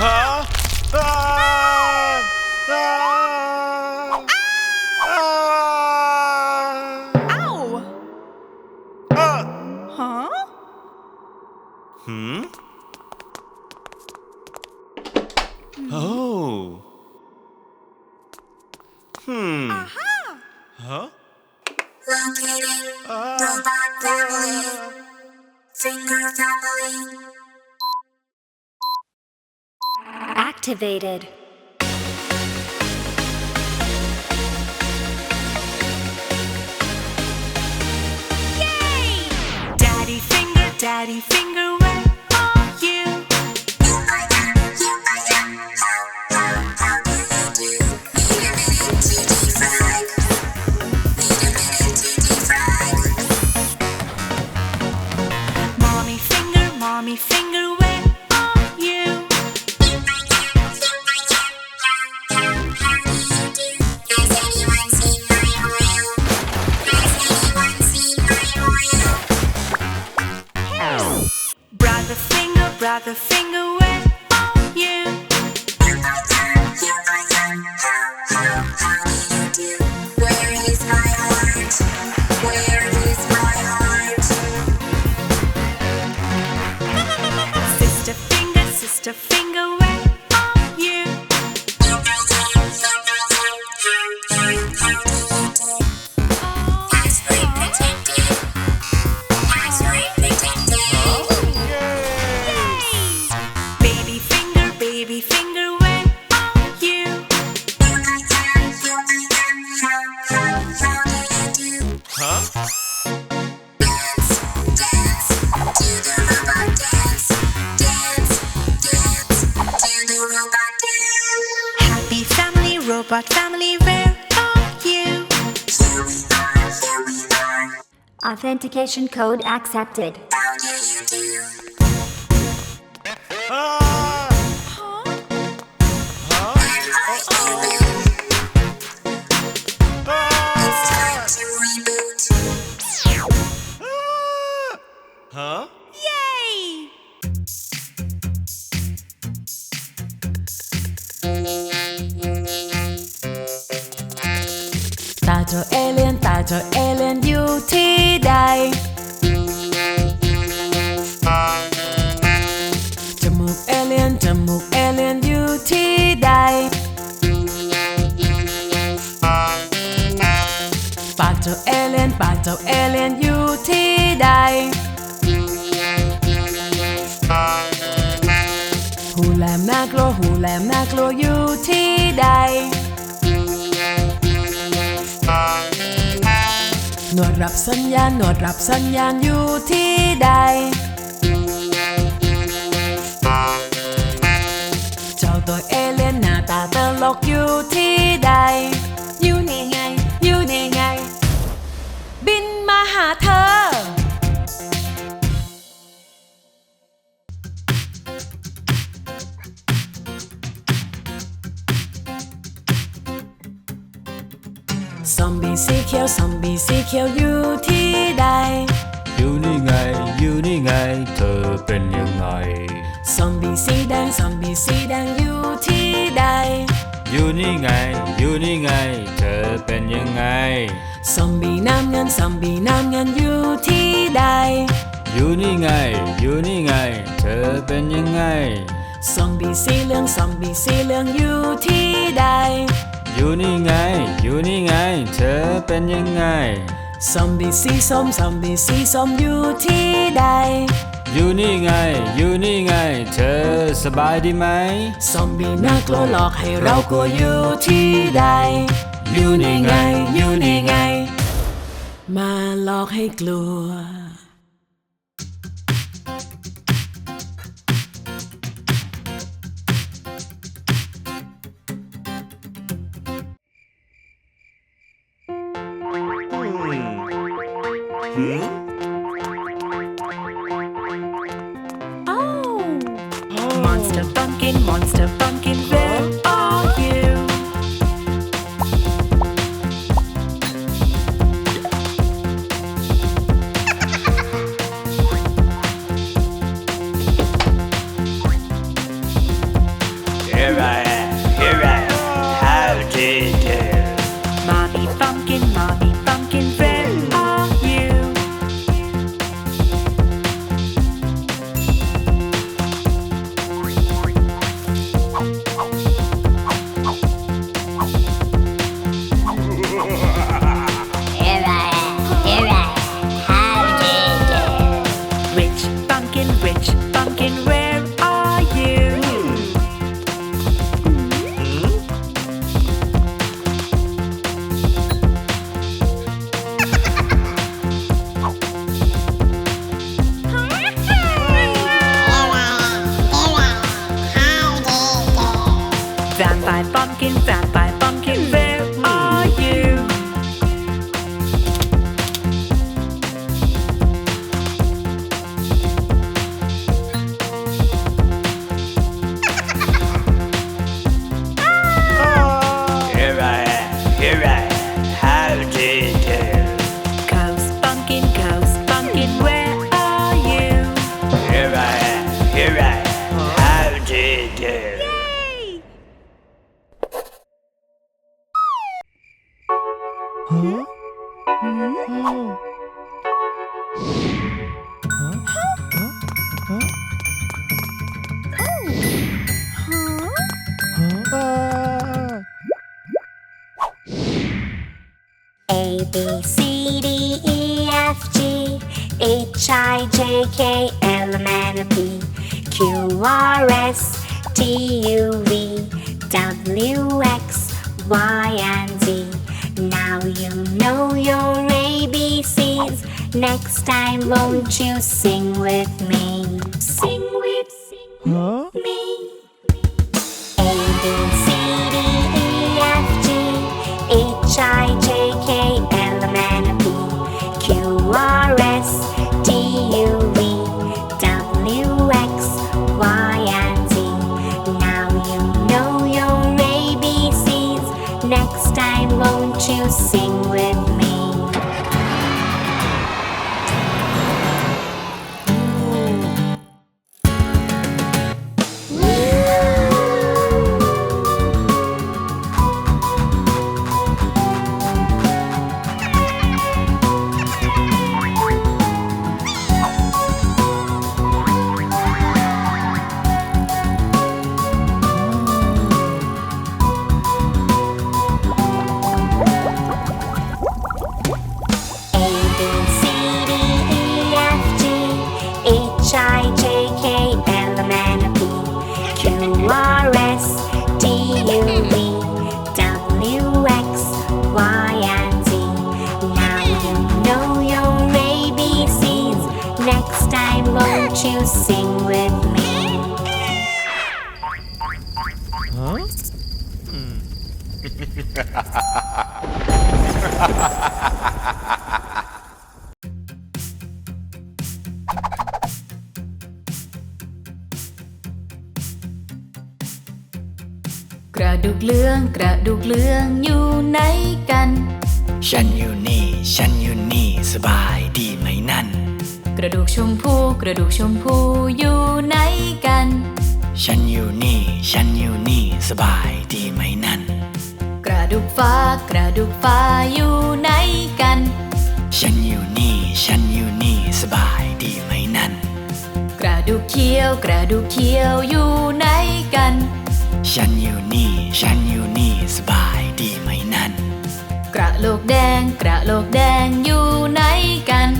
ฮะอ่าอ่าอ่าอ้าวอ่าฮะหืมโอ้หืมฮะ Located Ah. robot family, finger family. Activated. Yay! Daddy finger, daddy finger, the finger But family, where are you? Authentication code accepted. How do you do? Ah! เจ้าเอเลียนตาเจ้าเอเลียนอยู่ที่ใดจมูกเอเลียนจมูกเอเลียนอยู่ที่ใดปากเจ้าเอเลียนปากเจ้าเอเลียนอยู่ที่ใดหูแหลมน่ากลัวหูแหลมน่ากลัวอยู่ที่ใด นวดรับสัญญาณ หนวดรับสัญญาณอยู่ที่ใด เจ้าตัวเอเลียนหน้าตาตลกอยู่ที่ใด อยู่นี่ไง อยู่นี่ไง บินมาหาเธอ สีเขียวซอมบี้สีเขียวอยู่ที่ใด อยู่นี่ไง อยู่นี่ไง เธอเป็นยังไง ซอมบี้สีแดงซอมบี้สีแดงอยู่ที่ใด อยู่นี่ไง อยู่นี่ไง เธอเป็นยังไง ซอมบี้น้ำเงินซอมบี้น้ำเงินอยู่ที่ใด อยู่นี่ไง อยู่นี่ไง เธอเป็นยังไง ซอมบี้สีเหลืองซอมบี้สีเหลืองอยู่ที่ใด อยู่นี่ไง อยู่นี่ไง เธอเป็นยังไง ซอมบี้สีส้มซอมบี้สีส้มอยู่ที่ใด อยู่นี่ไง อยู่นี่ไง เธอสบายดีไหม ซอมบี้น่ากลัวหลอกให้เรากลัวอยู่ที่ใด อยู่นี่ไง อยู่นี่ไง มาหลอกให้กลัว หื How do you do? A B C D E F G H I J K L M N P Q R S T U V W X Y and Z. Now you know your ABCs. Next time, won't you sing with me? Sing with me. A B C D E F G H I J K L M N you sing. Shy, and and Z. Now you know your ABCs. Next time, won't you sing with me? Huh? Hmm. กเลื่องกระดูกเลื่องอยู่ไหนกัน ฉันอยู่นี่ ฉันอยู่นี่สบายดีไหมนั่น กระดูกชมพูกระดูกชมพูอยู่ไหนกัน ฉันอยู่นี่ ฉันอยู่นี่สบายดีไหมนั่น กระดูกฟ้ากระดูกฟ้าอยู่ไหนกัน ฉันอยู่นี่ ฉันอยู่นี่สบายดีไหมนั่น กระดูกเขียวกระดูกเขียวอยู่ไหนกัน ฉันอยู่นี่ ฉันอยู่นี่สบายดีไหมนั่น กระโหลกแดง กระโหลกแดงอยู่ไหนกัน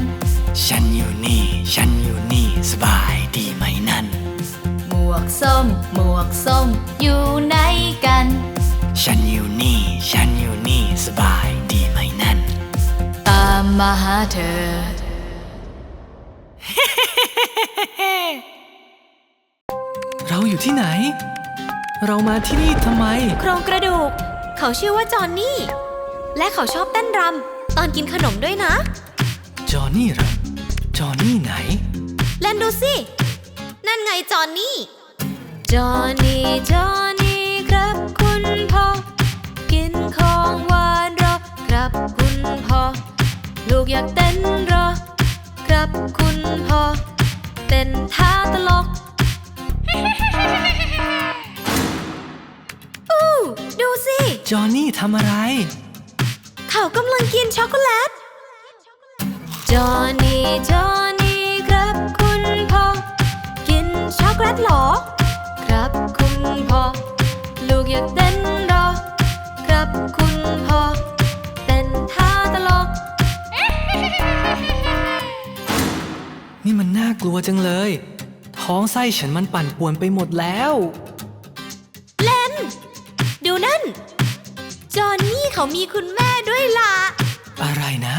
ฉันอยู่นี่ ฉันอยู่นี่สบายดีไหมนั่น หมวกส้ม หมวกส้มอยู่ไหนกัน ฉันอยู่นี่ ฉันอยู่นี่สบายดีไหมนั่น ตามมาหาเธอ เราอยู่ที่ไหน เรามาที่นี่ทำไม โครงกระดูก เขาชื่อว่าจอห์นนี่ และเขาชอบเต้นรำตอนกินขนมด้วยนะ จอห์นนี่เหรอจอห์นนี่ไหน เล่นดูสิ นั่นไงจอห์นนี่ จอห์นนี่ จอห์นนี่ครับคุณพ่อ กินของหวานเหรอครับคุณพ่อ ลูกอยากเต้นเหรอ ครับคุณพ่อ เต้นท่าตลก สิ จอห์นนี่ทำอะไร เขากำลังกินช็อกโกแลต จอห์นนี่ จอห์นนี่ครับคุณพ่อ กินช็อกโกแลตเหรอ ครับคุณพ่อ ลูกอยากเต้นเหรอ ครับคุณพ่อ เต้นท่าตลก นี่มันน่ากลัวจังเลย ท้องไส้ฉันมันปั่นป่วนไปหมดแล้วเลนดู นั่น จอห์นนี่เขามีคุณแม่ด้วยล่ะ อะไรนะ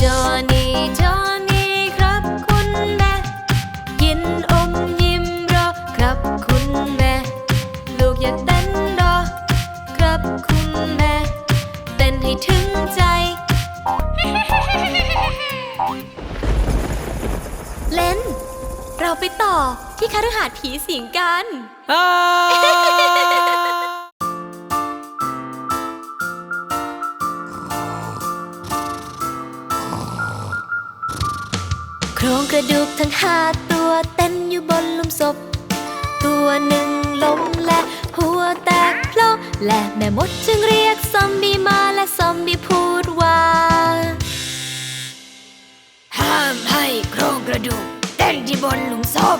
จอห์นนี่จอห์นนี่ครับคุณแม่กินอมยิ้มรอครับคุณแม่ ลูกอยากเต้นรอ ครับคุณแม่ เต้นให้ถึงใจ เลนเราไปต่อที่คฤหาสน์ผีสิงกันโค รงกระดูกทั้งห้าตัวเต้นอยู่บนหลุมศพ ตัวหนึ่งล้มและหัวแตกเพราะและแม่มดจึงเรียกซอมบี้มาและซอมบี้พูดว่า ห้ามให้โครงกระดูกเต้นที่บนหลุมศพ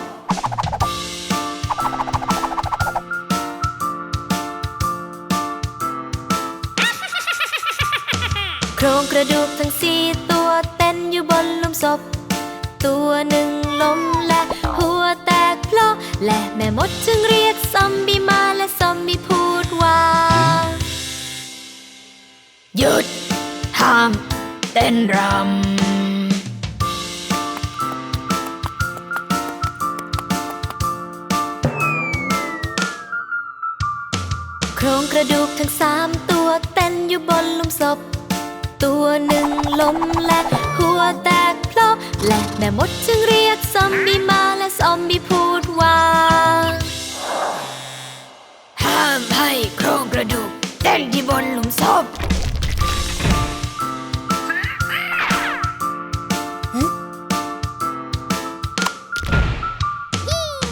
โครงกระดูกทั้งสี่ตัวเต้นอยู่บนหลุมศพ ตัวหนึ่งล้มและหัวแตกเพราะและแม่มดจึงเรียกซอมบี้มาและซอมบี้พูดว่า หยุด ห้าม เต้นรำ โครงกระดูกทั้งสามตัวเต้นอยู่บนหลุมศพ ตัวหนึ่งล้มและหัวแตก เพราะและแม่มดจึงเรียกซอมบี้มาและซอมบี้พูดว่าห้ามให้โครงกระดูกเต้นที่บนหลุมศพ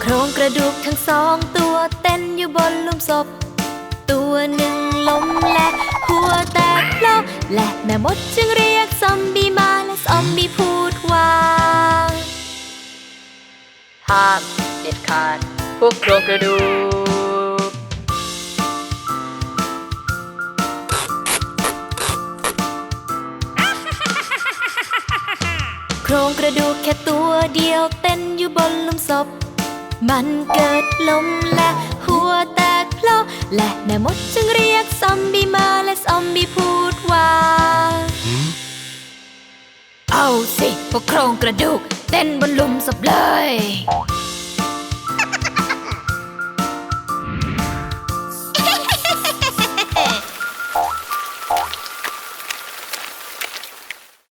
โครงกระดูกทั้งสองตัวเต้นอยู่บนหลุมศพ ตัวหนึ่งล้มและหัวแตกเพราะและแม่มดจึงเรียกซอมบี้มาและซอมบี้พูด ว่าห้ามเด็ดขาดพวกโครงกระดูก โครงกระดูกแค่ตัวเดียวเต้นอยู่บนหลุมศพ มันเกิดลมและหัวแตกเพราะและแม่มดจึงเรียกซอมบี้มาและซอมบี้พูดว่า เอาสิ พวกโครงกระดูกเต้นบนหลุมศพเลย